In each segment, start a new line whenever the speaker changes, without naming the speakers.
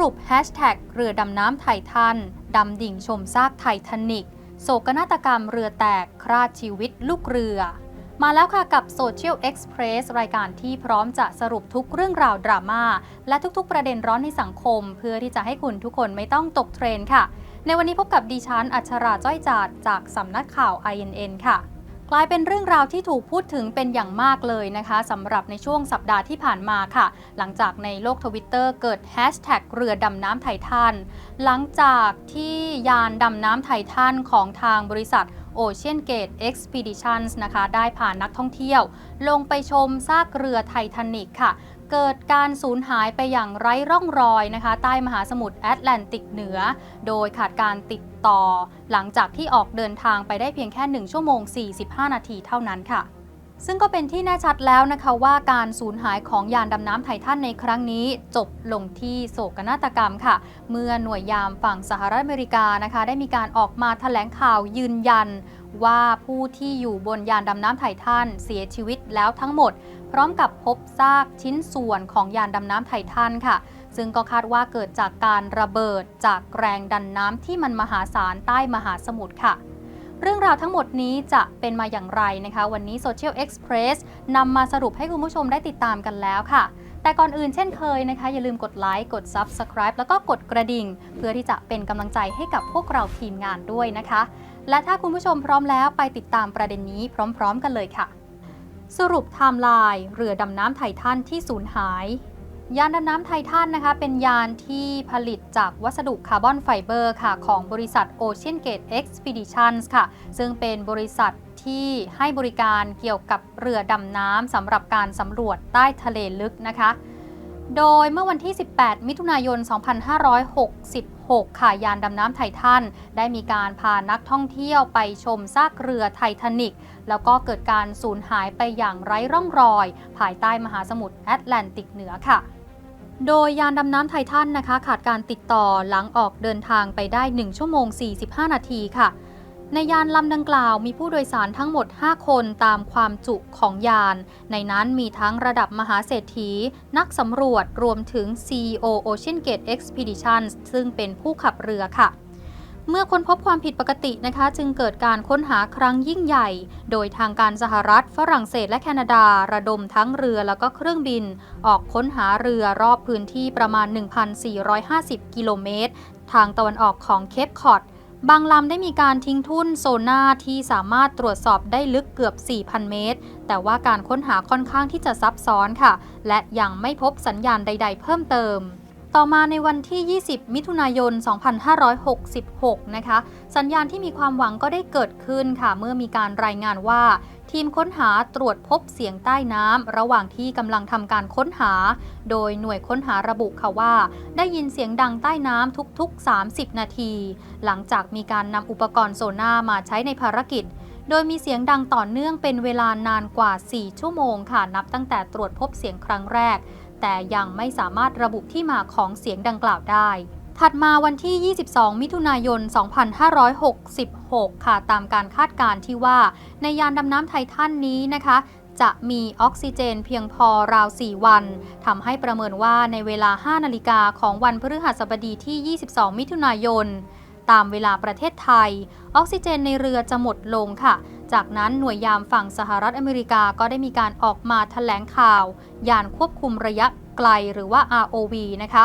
รุปแฮชแท็กเรือดำน้ำไททันดำดิ่งชมซากไททานิกโศกนาฏกรรมเรือแตกคราดชีวิตลูกเรือ มาแล้วค่ะกับ Social Express รายการที่พร้อมจะสรุปทุกเรื่องราวดราม่าและทุกๆ ประเด็นร้อนในสังคม เพื่อที่จะให้คุณทุกคนไม่ต้องตกเทรนค่ะ ในวันนี้พบกับดิฉันอัชราจ้อยจาดจากสำนักข่าว INN ค่ะ กลายเป็นเรื่องราวที่ถูกพูดถึงเป็นอย่างมากเลยนะคะสำหรับในช่วงสัปดาห์ที่ผ่านมาค่ะ หลังจากในโลกทวิตเตอร์เกิดแฮชแท็กเรือดำน้ำไททันหลังจากที่ยานดำน้ำไททันของทางบริษัท Ocean Gate Expeditions นะคะ ได้พานักท่องเที่ยว ลงไปชมซากเรือไททานิกค่ะ เกิดการสูญหายไปอย่างไร้ร่องรอยนะคะ ใต้มหาสมุทรแอตแลนติกเหนือ โดยขาดการติดต่อ หลังจากที่ออกเดินทางไปได้เพียงแค่ 1 ชั่วโมง 45 นาทีเท่านั้นค่ะซึ่งก็เป็นที่แน่ชัดแล้วนะคะว่าการสูญหายของยานดำน้ำไททันในครั้งนี้ จบลงที่โศกนาฏกรรมค่ะ เมื่อหน่วยยามฝั่งสหรัฐอเมริกานะคะ ได้มีการออกมาแถลงข่าวยืนยัน ว่าผู้ที่อยู่บนยานดำน้ำไททันเสียชีวิตแล้วทั้งหมด ร้อมกับพบซากชิ้นส่วนของยานดำน้ำไททันค่ะ ซึ่งก็คาดว่าเกิดจากการระเบิดจากแรงดันน้ำที่มันมหาศาลใต้มหาสมุทรค่ะเรื่องราวทั้งหมดนี้จะเป็นมาอย่างไรนะคะ วันนี้ Social Express นำมาสรุปให้คุณผู้ชมได้ติดตามกันแล้วค่ะ แต่ก่อนอื่นเช่นเคยนะคะ อย่าลืมกดไลค์กด Subscribe แล้วก็กดกระดิ่ง เพื่อที่จะเป็นกำลังใจให้กับพวกเราทีมงานด้วยนะคะ และถ้าคุณผู้ชมพร้อมแล้วไปติดตามประเด็นนี้พร้อม ๆ กันเลยค่ะ สรุปไทม์ไลน์เรือดำน้ำไททันที่สูญหาย ยานดำน้ำไททันนะคะ เป็นยานที่ผลิตจากวัสดุคาร์บอนไฟเบอร์ค่ะ ของบริษัท Ocean Gate Expeditions ค่ะ ซึ่งเป็นบริษัทที่ให้บริการเกี่ยวกับเรือดำน้ำสำหรับการสำรวจใต้ทะเลลึกนะคะ โดยเมื่อวันที่ 18 มิถุนายน 2566 ค่ะ ยานดำน้ำไททันได้มีการพานักท่องเที่ยวไปชมซากเรือไททานิก แล้วก็เกิดการสูญหายไปอย่างไร้ร่องรอย ภายใต้มหาสมุทรแอตแลนติกเหนือค่ะโดยยานดำน้ำไททันนะคะ ขาดการติดต่อหลังออกเดินทางไปได้ 1 ชั่วโมง 45 นาทีค่ะ ในยานลำดังกล่าวมีผู้โดยสารทั้งหมด 5 คนตามความจุของยาน ในนั้นมีทั้งระดับมหาเศรษฐี นักสำรวจรวมถึง CEO Ocean Gate Expeditions ซึ่งเป็นผู้ขับเรือค่ะ เมื่อค้นพบความผิดปกตินะคะ จึงเกิดการค้นหาครั้งยิ่งใหญ่ โดยทางการสหรัฐ ฝรั่งเศสและแคนาดา ระดมทั้งเรือแล้วก็เครื่องบิน ออกค้นหาเรือรอบพื้นที่ประมาณ 1,450 กิโลเมตร ทางตะวันออกของเคปคอร์ด บางลำได้มีการทิ้งทุ่นโซน่าที่สามารถตรวจสอบได้ลึกเกือบ 4,000 เมตร แต่ว่าการค้นหาค่อนข้างที่จะซับซ้อนค่ะ และยังไม่พบสัญญาณใด ๆ เพิ่มเติม ต่อมาในวันที่ 20 มิถุนายน 2566 นะคะ สัญญาณที่มีความหวังก็ได้เกิดขึ้นค่ะ เมื่อมีการรายงานว่า ทีมค้นหาตรวจพบเสียงใต้น้ำระหว่างที่กำลังทำการค้นหา โดยหน่วยค้นหาระบุค่ะว่า ได้ยินเสียงดังใต้น้ำทุกๆ 30 นาที หลังจากมีการนำอุปกรณ์โซน่ามาใช้ในภารกิจโดยมีเสียงดังต่อเนื่องเป็นเวลานานกว่า 4 ชั่วโมงค่ะ นับตั้งแต่ตรวจพบเสียงครั้งแรก แต่ยังไม่สามารถระบุที่มาของเสียงดังกล่าวได้ ถัดมาวันที่ 22 มิถุนายน 2566 ค่ะ ตามการคาดการณ์ที่ว่า ในยานดำน้ำไททันนี้นะคะจะมีออกซิเจนเพียงพอราว 4 วัน ทำให้ประเมินว่าในเวลา 5 นาฬิกาของวันพฤหัสบดีที่ 22 มิถุนายน ตามเวลาประเทศไทย ออกซิเจนในเรือจะหมดลงค่ะ จากนั้นหน่วยยามฝั่งสหรัฐอเมริกาก็ได้มีการออกมาแถลงข่าว ยานควบคุมระยะไกลหรือว่า ROV นะคะ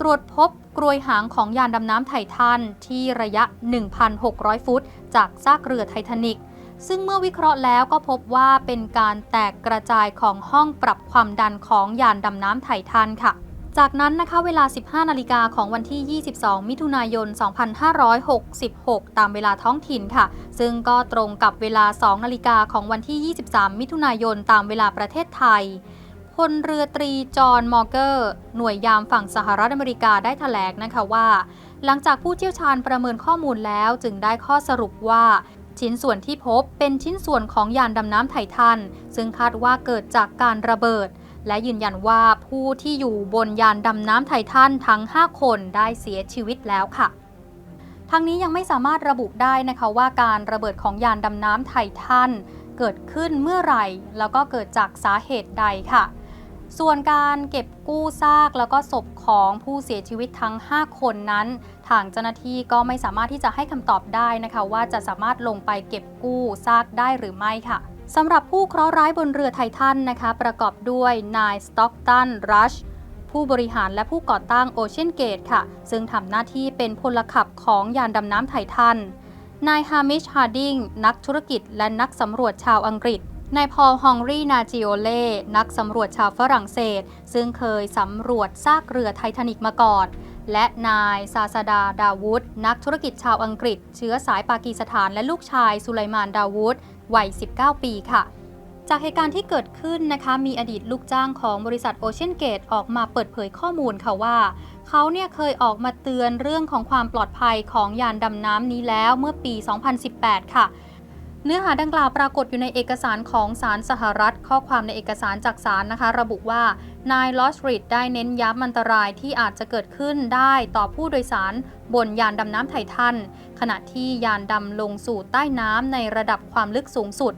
ตรวจพบกรวยหางของยานดำน้ำไททันที่ระยะ 1,600 ฟุต จากซากเรือไททานิกซึ่งเมื่อวิเคราะห์แล้วก็พบว่าเป็นการแตกกระจายของห้องปรับความดันของยานดำน้ำไททันค่ะ จากนั้นนะคะเวลา 15 นาฬิกาของวันที่ 22 มิถุนายน 2566 ตามเวลาท้องถิ่นค่ะ ซึ่งก็ตรงกับเวลา 2 นาฬิกาของวันที่ 23 มิถุนายน ตามเวลาประเทศไทยพลเรือตรีจอห์นมอร์เกอร์ หน่วยยามฝั่งสหรัฐอเมริกาได้ถแถลงนะคะว่า หลังจากผู้เชี่ยวชาญประเมินข้อมูลแล้วจึงได้ข้อสรุปว่าชิ้นส่วนที่พบเป็นชิ้นส่วนของยานดำน้ำไททัน ซึ่งคาดว่าเกิดจากการระเบิด และยืนยันว่าผู้ที่อยู่บนยานดำน้ำไททันทั้ง 5 คนได้เสียชีวิตแล้วค่ะทั้งนี้ยังไม่สามารถระบุได้นะคะว่าการระเบิดของยานดำน้ำไททันเกิดขึ้นเมื่อไหร่ แล้วก็เกิดจากสาเหตุใดค่ะ ส่วนการเก็บกู้ซากแล้วก็ศพของผู้เสียชีวิตทั้ง 5 คนนั้น ทางเจ้าหน้าที่ก็ไม่สามารถที่จะให้คำตอบได้นะคะ ว่าจะสามารถลงไปเก็บกู้ซากได้หรือไม่ค่ะ สำหรับผู้เคราะห์ร้ายบนเรือไททันนะคะ ประกอบด้วยนายสต็อกตันรัชผู้บริหารและผู้ก่อตั้งโอเชียนเกตค่ะ ซึ่งทำหน้าที่เป็นพลขับของยานดำน้ำไททัน นายฮามิชฮาร์ดิง นักธุรกิจและนักสำรวจชาวอังกฤษ นายพอลฮองรีนาจิโอเล่ นักสำรวจชาวฝรั่งเศส ซึ่งเคยสำรวจซากเรือไททานิกมาก่อน และนายซาซาดา ดาวูดนักธุรกิจชาวอังกฤษ เชื้อสายปากีสถานและลูกชายสุไลมาน ดาวูดวัย 19 ปีค่ะ จากเหตุการณ์ที่เกิดขึ้นนะคะ มีอดีตลูกจ้างของบริษัทโอเชียนเกตออกมาเปิดเผยข้อมูลค่ะว่า เขาเนี่ยเคยออกมาเตือนเรื่องของความปลอดภัยของยานดำน้ำนี้แล้วเมื่อปี 2018 ค่ะ เนื้อหาดังกล่าวปรากฏอยู่ในเอกสารของศาลสหรัฐ ข้อความในเอกสารจากศาลนะคะ ระบุว่า นายลอสริดได้เน้นย้ำอันตรายที่อาจจะเกิดขึ้นได้ต่อผู้โดยสารบนยานดำน้ำไททัน ขณะที่ยานดำลงสู่ใต้น้ำในระดับความลึกสูงสุด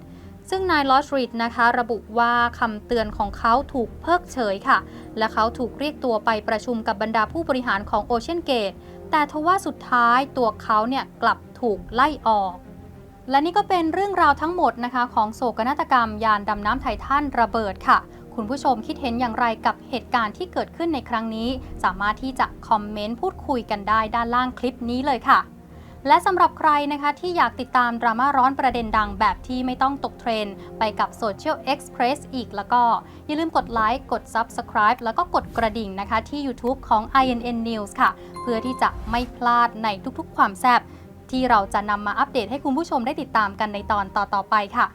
ซึ่งนายลอสริดนะคะระบุว่าคำเตือนของเขาถูกเพิกเฉยค่ะ และเขาถูกเรียกตัวไปประชุมกับบรรดาผู้บริหารของโอเชียนเกตแต่ทว่าสุดท้ายตัวเขาเนี่ยกลับถูกไล่ออก และนี่ก็เป็นเรื่องราวทั้งหมดนะคะของโศกนาฏกรรมยานดำน้ำไททันระเบิดค่ะ คุณผู้ชมคิดเห็นอย่างไรกับเหตุการณ์ที่เกิดขึ้นในครั้งนี้ สามารถที่จะคอมเมนต์พูดคุยกันได้ด้านล่างคลิปนี้เลยค่ะ และสำหรับใครนะคะที่อยากติดตามดราม่าร้อนประเด็นดังแบบที่ไม่ต้องตกเทรนไปกับ Social Express อีกแล้วก็ อย่าลืมกดไลค์กด Subscribe แล้วก็กดกระดิ่งนะคะที่ YouTube ของ INN News ค่ะ เพื่อที่จะไม่พลาดในทุกๆ ความแซ่บ ที่เราจะนำมาอัปเดตให้คุณผู้ชมได้ติดตามกันในตอนต่อๆไปค่ะ